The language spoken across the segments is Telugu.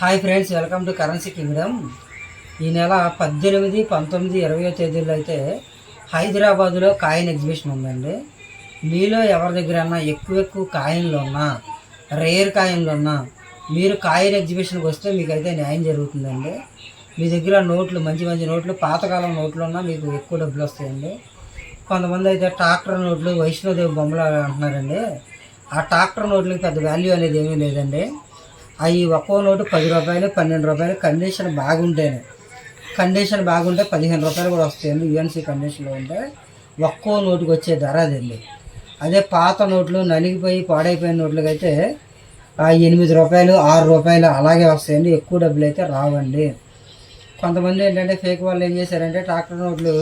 Hi friends welcome to currency kingdom. ఈ నెల పద్దెనిమిది పంతొమ్మిది ఇరవయో తేదీలో అయితే హైదరాబాదులో కాయిన్ ఎగ్జిబిషన్ ఉందండి. మీలో ఎవరి దగ్గర ఎక్కువ ఎక్కువ కాయిన్లు ఉన్నా రేర్ కాయిన్లు ఉన్నా మీరు కాయిన్ ఎగ్జిబిషన్కి వస్తే మీకైతే న్యాయం జరుగుతుందండి. మీ దగ్గర నోట్లు మంచి మంచి నోట్లు పాతకాలం నోట్లు ఉన్నా మీకు ఎక్కువ డబ్బులు వస్తాయండి. కొంతమంది అయితే ట్రాక్టర్ నోట్లు వైష్ణోదేవి బొమ్మలు అంటున్నారండి. ఆ ట్రాక్టర్ నోట్లకి పెద్ద వాల్యూ అనేది ఏమీ లేదండి. అవి ఒక్కో నోటు పది రూపాయలు పన్నెండు రూపాయలు కండిషన్ బాగుంటేనే. కండిషన్ బాగుంటే పదిహేను రూపాయలు కూడా వస్తాయండి. యుఎన్సీ కండిషన్లో ఉంటే ఒక్కో నోటుకి వచ్చే ధర అదండి అదే పాత నోట్లు నలిగిపోయి పాడైపోయిన నోట్లకి అయితే ఆ ఎనిమిది రూపాయలు ఆరు రూపాయలు అలాగే వస్తాయండి. ఎక్కువ డబ్బులు అయితే రావండి. కొంతమంది ఏంటంటే ఫేక్ వాళ్ళు ఏం చేశారంటే ట్రాక్టర్ నోట్లు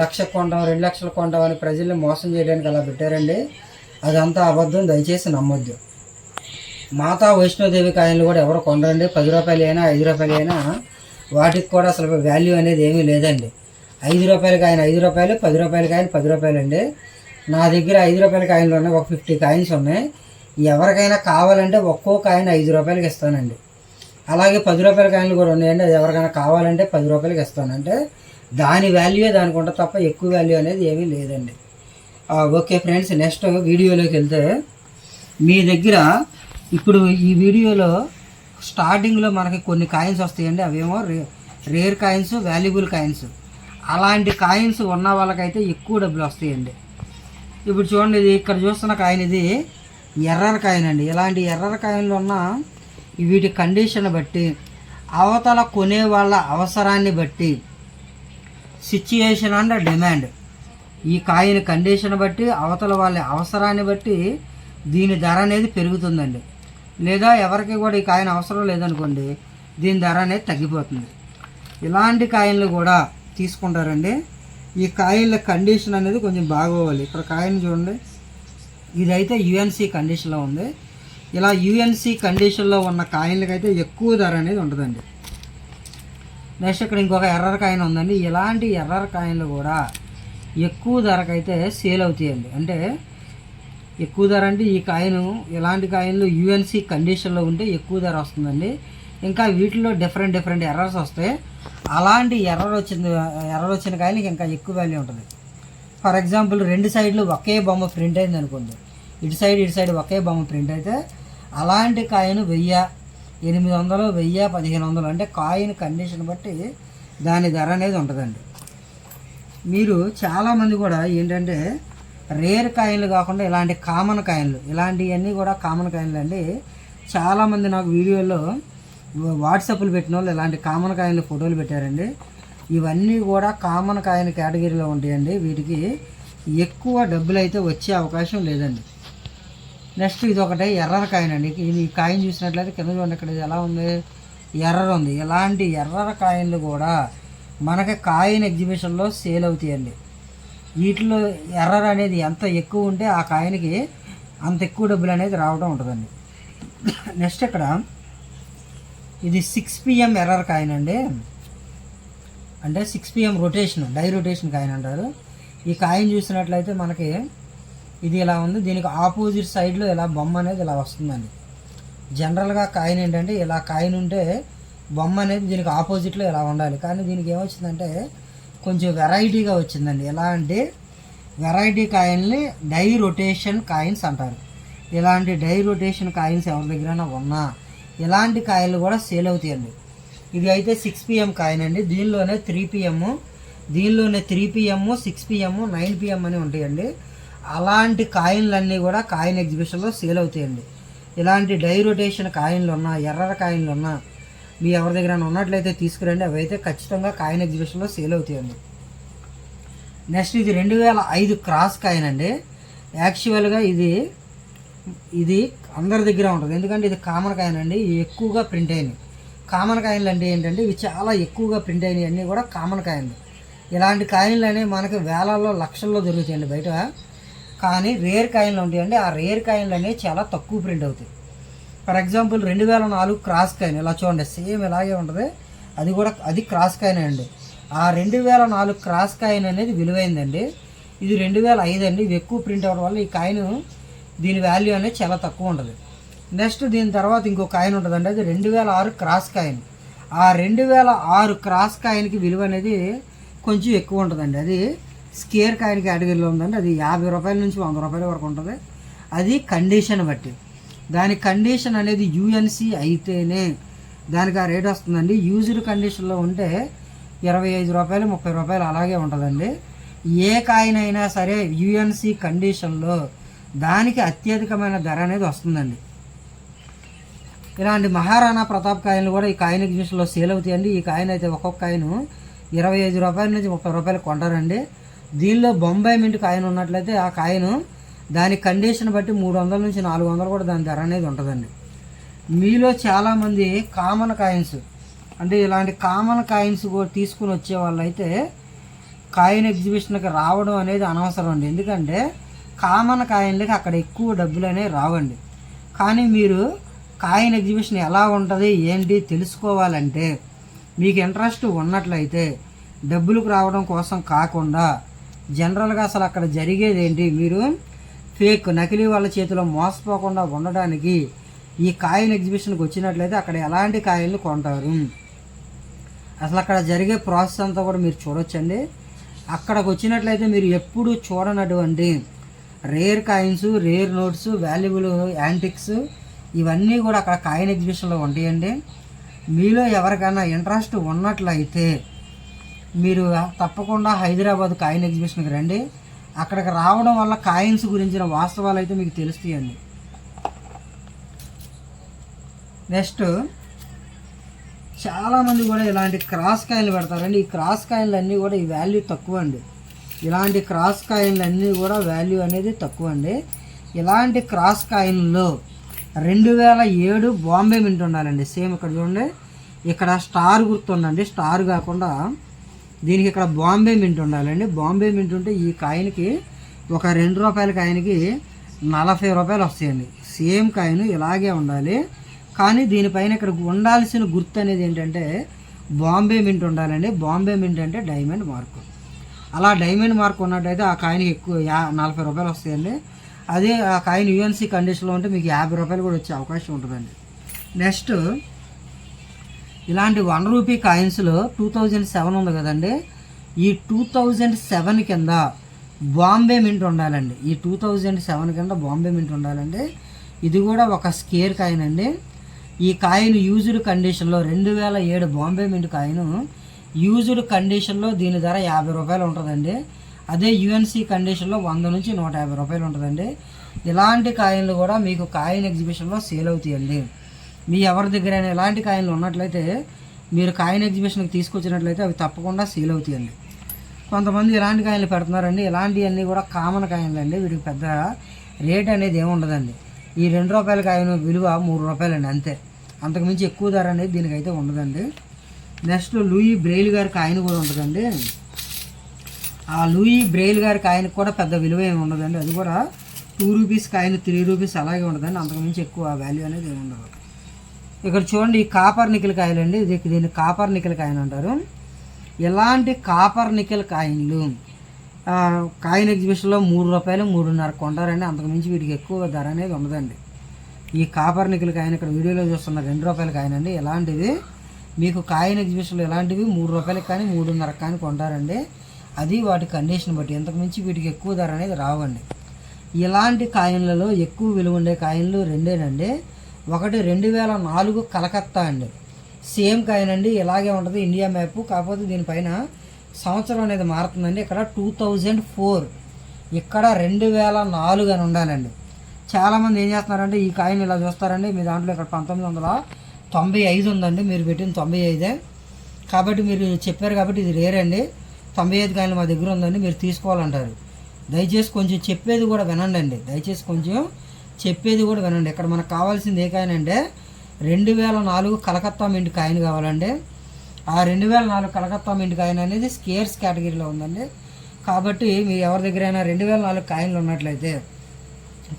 లక్ష కొంటాం రెండు లక్షలు కొంటాం అని ప్రజల్ని మోసం చేయడానికి అలా పెట్టారండి. అదంతా అబద్ధం దయచేసి నమ్మొద్దు. మాతా వైష్ణోదేవి కాయలు కూడా ఎవరు కొనరండి? పది రూపాయలు అయినా ఐదు రూపాయలు అయినా వాటికి కూడా అసలు వాల్యూ అనేది ఏమీ లేదండి. ఐదు రూపాయల కాయన ఐదు రూపాయలు పది రూపాయల కాయన పది రూపాయలు అండి నా దగ్గర ఐదు రూపాయల కాయలు ఉన్నాయి ఒక ఫిఫ్టీ కాయిన్స్ ఉన్నాయి. ఎవరికైనా కావాలంటే ఒక్కో కాయిన్ ఐదు రూపాయలకి ఇస్తానండి. అలాగే పది రూపాయల కాయలు కూడా ఉన్నాయండి అది ఎవరికైనా కావాలంటే పది రూపాయలకి ఇస్తానంటే దాని వాల్యూ దానికి ఉంటుంది తప్ప ఎక్కువ వాల్యూ అనేది ఏమీ లేదండి. ఓకే ఫ్రెండ్స్ నెక్స్ట్ వీడియోలోకి వెళ్తే మీ దగ్గర ఇప్పుడు ఈ వీడియోలో స్టార్టింగ్లో మనకి కొన్ని కాయిన్స్ వస్తాయండి. అవేమో రే రేర్ కాయిన్స్ వాల్యుబుల్ కాయిన్స్. అలాంటి కాయిన్స్ ఉన్న వాళ్ళకైతే ఎక్కువ డబ్బులు వస్తాయండి. ఇప్పుడు చూడండి ఇది ఇక్కడ చూస్తున్న కాయిన్ ఇది ఎర్రర్ కాయిన్ అండి. ఇలాంటి ఎర్రర్ కాయిన్లు ఉన్న వీటి కండిషన్ బట్టి అవతల కొనే వాళ్ళ అవసరాన్ని బట్టి సిచ్యుయేషన్ అండ్ డిమాండ్ ఈ కాయిన్ కండిషన్ బట్టి అవతల వాళ్ళ అవసరాన్ని బట్టి దీని ధర అనేది పెరుగుతుందండి. లేదా ఎవరికి కూడా ఈ కాయిన్ అవసరం లేదనుకోండి దీని ధర అనేది తగ్గిపోతుంది. ఇలాంటి కాయిన్లు కూడా తీసుకుంటారండి. ఈ కాయిన్ల కండిషన్ అనేది కొంచెం బాగోవాలి. ఇక్కడ కాయిన్ చూడండి. ఇదైతే యుఎన్సి కండిషన్లో ఉంది. ఇలా యుఎన్సి కండిషన్లో ఉన్న కాయిన్లకైతే ఎక్కువ ధర అనేది ఉంటుందండి నెక్స్ట్ ఇక్కడ ఇంకొక ఎర్రర్ కాయిన్ ఉందండి. ఇలాంటి ఎర్రర్ కాయిన్లు కూడా ఎక్కువ ధరకైతే సేల్ అవుతాయండి. అంటే ఎక్కువ ధర అంటే ఈ కాయిన్ ఇలాంటి కాయిన్లు యుఎన్సి కండిషన్లో ఉంటే ఎక్కువ ధర వస్తుందండి. ఇంకా వీటిలో డిఫరెంట్ డిఫరెంట్ ఎర్రర్స్ వస్తాయి. అలాంటి ఎర్రర్ వచ్చింది ఎర్రర్ వచ్చిన కాయలకి ఇంకా ఎక్కువ వాల్యూ ఉంటుంది. ఫర్ ఎగ్జాంపుల్ రెండు సైడ్లు ఒకే బొమ్మ ప్రింట్ అయింది అనుకోండి. ఇటు సైడ్ ఇటు సైడ్ ఒకే బొమ్మ ప్రింట్ అయితే అలాంటి కాయిన్ వెయ్యి ఎనిమిది వందలు వెయ్యి పదిహేను వందలు అంటే కాయిన్ కండిషన్ బట్టి దాని ధర అనేది ఉంటుందండి. మీరు చాలామంది కూడా ఏంటంటే రేర్ కాయిన్లు కాకుండా ఇలాంటి కామన్ కాయిన్లు. ఇలాంటివన్నీ కూడా కామన్ కాయిన్లు అండి. చాలామంది నాకు వీడియోలో వాట్సాప్లు పెట్టిన వాళ్ళు ఇలాంటి కామన్ కాయిన్లు ఫోటోలు పెట్టారండి. ఇవన్నీ కూడా కామన్ కాయిన్ కేటగిరీలో ఉంటాయండి. వీటికి ఎక్కువ డబ్బులు అయితే వచ్చే అవకాశం లేదండి. నెక్స్ట్ ఇది ఒకటి ఎర్రర్ కాయిన్ అండి. ఈ కాయిన్ చూసినట్లయితే కింద చూడండి ఇక్కడ ఎలా ఉంది? ఎర్రర్ ఉంది. ఇలాంటి ఎర్రర్ కాయిన్లు కూడా మనకి కాయిన్ ఎగ్జిబిషన్లో సేల్ అవుతాయండి. వీటిలో ఎర్రర్ అనేది ఎంత ఎక్కువ ఉంటే ఆ కాయిన్కి అంత ఎక్కువ డబ్బులు అనేది రావడం ఉంటుందండి. నెక్స్ట్ ఇక్కడ ఇది సిక్స్ పిఎం ఎర్రర్ కాయిన్ అండి అంటే six PM rotation die rotation coin అంటారు. ఈ కాయిన్ చూసినట్లయితే మనకి ఇది ఇలా ఉంది? దీనికి ఆపోజిట్ సైడ్లో ఇలా బొమ్మ అనేది ఇలా వస్తుందండి. జనరల్గా కాయిన్ ఏంటంటే ఇలా కాయిన్ ఉంటే బొమ్మ అనేది దీనికి ఆపోజిట్లో ఇలా ఉండాలి. కానీ దీనికి ఏమొచ్చిందంటే కొంచెం వెరైటీగా వచ్చిందండి. ఎలా అంటే వెరైటీ కాయిన్ని డై రొటేషన్ కాయిన్స్ అంటారు. ఇలాంటి డై రొటేషన్ కాయిన్స్ ఎవరి దగ్గర ఉన్నా ఇలాంటి కాయిన్లు కూడా సేల్ అవుతాయండి. ఇది అయితే సిక్స్ పిఎం కాయిన్ అండి దీనిలోనే త్రీ పిఎమ్ దీనిలోనే three PM six PM nine PM అని ఉంటాయండి. అలాంటి కాయిన్లన్నీ కూడా కాయిన్ ఎగ్జిబిషన్లో సేల్ అవుతాయండి. ఇలాంటి డై రొటేషన్ కాయిన్లు ఉన్నా ఎర్ర కాయిన్లు ఉన్నా మీ ఎవరి దగ్గర ఉన్నట్లయితే తీసుకురండి. అవి అయితే ఖచ్చితంగా కాయిన్ ఎగ్జిబిషన్లో సేల్ అవుతాయండి. నెక్స్ట్ ఇది రెండు వేల ఐదు క్రాస్ కాయిన్ అండి. యాక్చువల్గా ఇది ఇది అందరి దగ్గర ఉంటుంది. ఎందుకంటే ఇది కామన్ కాయిన్ అండి. ఎక్కువగా ప్రింట్ అయినాయి. కామన్ కాయిన్లు అంటే ఏంటంటే ఇవి చాలా ఎక్కువగా ప్రింట్ అయినవి అన్నీ కూడా కామన్ కాయిన్లు. ఇలాంటి కాయిన్లు అనేవి మనకి వేలల్లో లక్షల్లో దొరుకుతాయండి బయట. కానీ రేర్ కాయిన్లు ఉంటాయండి. ఆ రేర్ కాయిన్లు అనేవి చాలా తక్కువ ప్రింట్ అవుతాయి. ఫర్ ఎగ్జాంపుల్ రెండు వేల నాలుగు క్రాస్ కాయిన్ ఇలా చూడండి సేమ్ ఇలాగే ఉంటుంది. అది కూడా అది క్రాస్ కాయిన్ అండి. ఆ రెండు వేల నాలుగు క్రాస్ కాయిన్ అనేది విలువైందండి. ఇది రెండు వేల ఐదు అండి. ఇవి ఎక్కువ ప్రింట్ అవ్వడం వల్ల ఈ కాయిన్ దీని వాల్యూ అనేది చాలా తక్కువ ఉంటుంది. నెక్స్ట్ దీని తర్వాత ఇంకో కాయిన్ ఉంటుందండి. అది రెండు వేల ఆరు క్రాస్ కాయిన్. ఆ రెండు వేల ఆరు క్రాస్ కాయిన్కి విలువ అనేది కొంచెం ఎక్కువ ఉంటుందండి. అది స్కేర్ కాయిన్ కేటగిరీలో ఉందండి. అది యాభై రూపాయల నుంచి వంద రూపాయల వరకు ఉంటుంది. అది కండిషన్ బట్టి. దాని కండిషన్ అనేది యూఎన్సి అయితేనే దానికి ఆ రేట్ వస్తుందండి. యూజ్డ్ కండిషన్లో ఉంటే ఇరవై ఐదు రూపాయలు ముప్పై రూపాయలు అలాగే ఉంటుందండి. ఏ కాయిన్ అయినా సరే యుఎన్సి కండిషన్లో దానికి అత్యధికమైన ధర అనేది వస్తుందండి. ఇలాంటి మహారాణా ప్రతాప్ కాయిన్లు కూడా ఈ కాయిన్ ఎగ్జిబిషన్లో సేల్ అవుతాయండి. ఈ కాయిన్ అయితే ఒక్కొక్క కాయిన్ ఇరవై ఐదు రూపాయల నుంచి ముప్పై రూపాయలు కొంటారండి. దీనిలో బొంబాయి మింట్ కాయిన్ ఉన్నట్లయితే ఆ కాయిన్ దాని కండిషన్ బట్టి మూడు వందల నుంచి నాలుగు వందలు కూడా దాని ధర అనేది ఉంటుందండి. మీలో చాలామంది కామన్ కాయిన్స్ అంటే ఇలాంటి కామన్ కాయిన్స్ కూడా తీసుకుని వచ్చే వాళ్ళు అయితే కాయిన్ ఎగ్జిబిషన్కి రావడం అనేది అనవసరం అండి. ఎందుకంటే కామన్ కాయిన్లకి అక్కడ ఎక్కువ డబ్బులు అనేవి రావండి. కానీ మీరు కాయిన్ ఎగ్జిబిషన్ ఎలా ఉంటుంది ఏంటి తెలుసుకోవాలంటే మీకు ఇంట్రెస్ట్ ఉన్నట్లయితే డబ్బులకు రావడం కోసం కాకుండా జనరల్గా అసలు అక్కడ జరిగేది ఏంటి మీరు ఫేక్ నకిలీ వాళ్ళ చేతిలో మోసపోకుండా ఉండడానికి ఈ కాయిన్ ఎగ్జిబిషన్కి వచ్చినట్లయితే అక్కడ ఎలాంటి కాయిన్లు కొంటారు? అసలు అక్కడ జరిగే ప్రాసెస్ అంతా కూడా మీరు చూడొచ్చండి. అక్కడికి వచ్చినట్లయితే మీరు ఎప్పుడు చూడనటువంటి rare coins rare notes valuable antiques ఇవన్నీ కూడా అక్కడ కాయిన్ ఎగ్జిబిషన్లో ఉంటాయండి. మీలో ఎవరికైనా ఇంట్రెస్ట్ ఉన్నట్లయితే మీరు తప్పకుండా హైదరాబాద్ కాయిన్ ఎగ్జిబిషన్కి రండి. అక్కడికి రావడం వల్ల కాయిన్స్ గురించిన వాస్తవాలు అయితే మీకు తెలుస్తాయండి. నెక్స్ట్ చాలామంది కూడా ఇలాంటి క్రాస్ కాయిన్లు పెడతారండి. ఈ క్రాస్ కాయిన్లు అన్నీ కూడా ఈ వాల్యూ తక్కువ అండి ఇలాంటి క్రాస్ కాయిన్లు అన్నీ కూడా వాల్యూ అనేది తక్కువ అండి ఇలాంటి క్రాస్ కాయిన్లో రెండు వేల ఏడు బాంబే మింట్ ఉండాలండి సేమ్ ఇక్కడ చూడండి. ఇక్కడ స్టార్ గుర్తుండండి స్టార్ కాకుండా దీనికి ఇక్కడ బాంబే మింట్ ఉండాలండి. బాంబే మింట్ ఉంటే ఈ కాయిన్కి ఒక రెండు రూపాయల కాయిన్కి నలభై రూపాయలు వస్తాయండి. సేమ్ కాయిన్ ఇలాగే ఉండాలి. కానీ దీనిపైన ఇక్కడ ఉండాల్సిన గుర్తు అనేది ఏంటంటే బాంబే మింట్ ఉండాలండి. బాంబే మింట్ అంటే డైమండ్ మార్కు. అలా డైమండ్ మార్క్ ఉన్నట్టయితే ఆ కాయిన్కి ఎక్కువ యా నలభై రూపాయలు వస్తాయండి. అదే ఆ కాయిన్ యూఎన్సీ కండిషన్లో ఉంటే మీకు యాభై రూపాయలు కూడా వచ్చే అవకాశం ఉంటుందండి. నెక్స్ట్ ఇలాంటి వన్ రూపీ కాయిన్స్లో టూ థౌజండ్ సెవెన్ ఉంది కదండి. ఈ టూ థౌజండ్ సెవెన్ కింద బాంబే మింట్ ఉండాలండి. ఈ టూ థౌజండ్ సెవెన్ కింద బాంబే మింట్ ఉండాలండి. ఇది కూడా ఒక స్కేర్ కాయిన్ అండి. ఈ కాయిన్ యూజ్డ్ కండిషన్లో రెండు వేల ఏడు బాంబే మింట్ కాయిన్. యూజ్డ్ కండిషన్లో దీని ధర యాభై రూపాయలు ఉంటుందండి. అదే యుఎన్సి కండిషన్లో వంద నుంచి నూట యాభై రూపాయలు ఉంటుందండి. ఇలాంటి కాయిన్లు కూడా మీకు కాయిన్ ఎగ్జిబిషన్లో సేల్ అవుతాయండి. మీ ఎవరి దగ్గరైనా ఇలాంటి కాయిన్లు ఉన్నట్లయితే మీరు కాయిన్ ఎగ్జిబిషన్కి తీసుకొచ్చినట్లయితే అవి తప్పకుండా సేల్ అవుతాయండి. కొంతమంది ఇలాంటి కాయిన్లు పెడుతున్నారండి. ఇలాంటివన్నీ కూడా కామన్ కాయిన్లు అండి వీటికి పెద్ద రేట్ అనేది ఏమి ఉండదండి. ఈ రెండు రూపాయల కాయిన్ విలువ మూడు రూపాయలండి అంతే. అంతకుమించి ఎక్కువ ధర అనేది దీనికైతే ఉండదండి. నెక్స్ట్ లూయి బ్రెయిల్ గారి కాయిన్ కూడా ఉంటుందండి. ఆ లూయి బ్రెయిల్ గారి కాయిన్కి కూడా పెద్ద విలువ ఏమి ఉండదండి. అది కూడా two rupees coin three rupees అలాగే ఉండదండి. అంతకుమించి ఎక్కువ వాల్యూ అనేది ఏమి ఉండదు. ఇక్కడ చూడండి ఈ కాపర్ నికిల్ కాయలు అండి ఇది దీన్ని కాపర్ నికిల్ కాయిన్ అంటారు. ఇలాంటి కాపర్ నికిల్ కాయిన్లు? కాయిన్ ఎగ్జిబిషన్లో మూడు రూపాయలు మూడున్నర కొంటారండి. అంతకుమించి వీటికి ఎక్కువ ధర అనేది ఉండదండి. ఈ కాపర్ నికిల్ కాయిన్ ఇక్కడ వీడియోలో చూస్తున్న రెండు రూపాయల కాయిన్ అండి ఇలాంటివి మీకు కాయిన్ ఎగ్జిబిషన్లో ఇలాంటివి మూడు రూపాయలకి కానీ మూడున్నర కానీ కొంటారండి. అది వాటి కండిషన్ బట్టి. ఇంతకుమించి వీటికి ఎక్కువ ధర అనేది రావండి. ఇలాంటి కాయిన్లలో ఎక్కువ విలువ ఉండే కాయిన్లు రెండేనండి. ఒకటి రెండు వేల నాలుగు కలకత్తా అండి. సేమ్ కాయిన్ అండి ఇలాగే ఉంటుంది ఇండియా మ్యాప్. కాకపోతే దీనిపైన సంవత్సరం అనేది మారుతుందండి. ఇక్కడ టూ థౌజండ్ ఫోర్. ఇక్కడ రెండు వేల నాలుగు అని ఉండాలండి. చాలామంది ఏం చేస్తున్నారంటే ఈ కాయిన్ ఇలా చూస్తారండి. మీ దాంట్లో ఇక్కడ పంతొమ్మిది వందల తొంభై ఐదు ఉందండి. మీరు పెట్టిన తొంభై ఐదే. కాబట్టి మీరు చెప్పారు కాబట్టి ఇది రేర్ అండి. తొంభై ఐదు కాయలు మా దగ్గర ఉందండి. మీరు తీసుకోవాలంటారు. దయచేసి కొంచెం చెప్పేది కూడా వినండి అండి దయచేసి కొంచెం చెప్పేది కూడా వినండి. ఇక్కడ మనకు కావాల్సింది ఏ కాయన అంటే రెండు వేల నాలుగు కలకత్తా మింట్ కాయిన్ కావాలండి. ఆ రెండు వేల నాలుగు కలకత్తా మింట్ కాయిన్ అనేది స్కేర్స్ కేటగిరీలో ఉందండి. కాబట్టి మీరు ఎవరి దగ్గరైనా రెండు వేల నాలుగు కాయిన్లు ఉన్నట్లయితే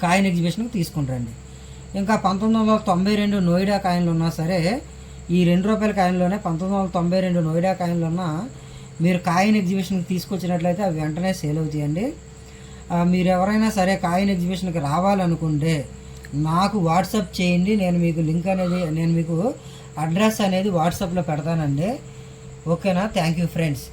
కాయిన్ ఎగ్జిబిషన్కి తీసుకుంటారండి. ఇంకా పంతొమ్మిది వందల తొంభై రెండు నోయిడా కాయిన్లు ఉన్నా సరే ఈ రెండు రూపాయల కాయిన్లోనే పంతొమ్మిది వందల తొంభై రెండు నోయిడా కాయిన్లు ఉన్నా మీరు కాయిన్ ఎగ్జిబిషన్కి తీసుకొచ్చినట్లయితే అవి వెంటనే సేల్ అవుతాయండి. మీరు ఎవరైనా సరే కాయిన్ ఎగ్జిబిషన్కి రావాలనుకుంటే నాకు వాట్సాప్ చేయండి నేను మీకు లింక్ అనేది నేను మీకు అడ్రస్ అనేది వాట్సాప్లో పెడతానండి. ఓకేనా? Thank you friends.